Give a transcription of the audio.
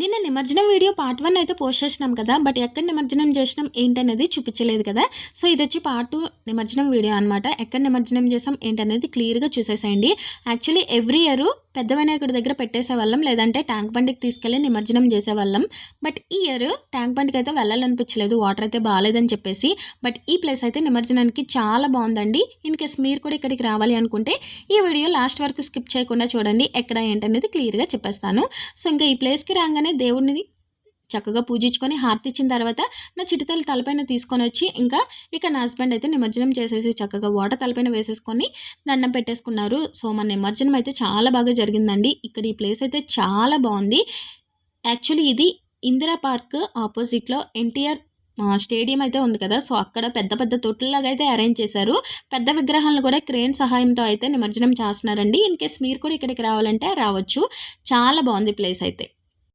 నిన్న నిమజ్జనం video part one అయితే పోస్ట్ చేసినాం కదా బట్ ఎక్కడ నిమజ్జనం చేసినాం ఏంటనేది చూపించలేదు కదా. సో ఇది వచ్చి పార్ట్ టూ నిమజ్జనం వీడియో అనమాట ఎక్కడ నిమజ్జనం చేసాం ఏంటనేది క్లియర్గా చూసేసేయండి. యాక్చువల్లీ ఎవ్రీ ఇయర్ పెద్ద వినాయకుడి దగ్గర పెట్టేసేవాళ్ళం లేదంటే ట్యాంక్ బండికి తీసుకెళ్ళి నిమజ్జనం చేసేవాళ్ళం. బట్ ఈ ఇయర్ ట్యాంక్ బండికి అయితే వెళ్ళాలనిపించలేదు వాటర్ అయితే బాగాలేదని చెప్పేసి. బట్ ఈ ప్లేస్ అయితే నిమజ్జనానికి చాలా బాగుందండి. ఇన్ కేస్ మీరు కూడా ఇక్కడికి రావాలి అనుకుంటే ఈ వీడియో లాస్ట్ వరకు స్కిప్ చేయకుండా చూడండి ఎక్కడ ఏంటనేది క్లియర్గా చెప్పేస్తాను. సో ఇంకా ఈ ప్లేస్కి రాగానే దేవుడిని చక్కగా పూజించుకొని హారతి ఇచ్చిన తర్వాత నా చిటితలు తలపైన తీసుకొని వచ్చి ఇంకా ఇక నా హస్బెండ్ అయితే నిమజ్జనం చేసేసి చక్కగా వాటర్ తలపైన వేసేసుకొని దండం పెట్టేసుకున్నారు. సో మన నిమజ్జనం అయితే చాలా బాగా జరిగిందండి. ఇక్కడ ఈ ప్లేస్ అయితే చాలా బాగుంది. యాక్చువల్లీ ఇది ఇందిరా పార్క్ ఆపోజిట్లో ఎన్టీఆర్ స్టేడియం అయితే ఉంది కదా. సో అక్కడ పెద్ద పెద్ద తొట్టులాగా అయితే అరేంజ్ చేశారు. పెద్ద విగ్రహాలను కూడా క్రేన్ సహాయంతో అయితే నిమజ్జనం చేస్తున్నారండి. ఇన్ కేస్ మీరు కూడా ఇక్కడికి రావాలంటే రావచ్చు. చాలా బాగుంది ప్లేస్ అయితే.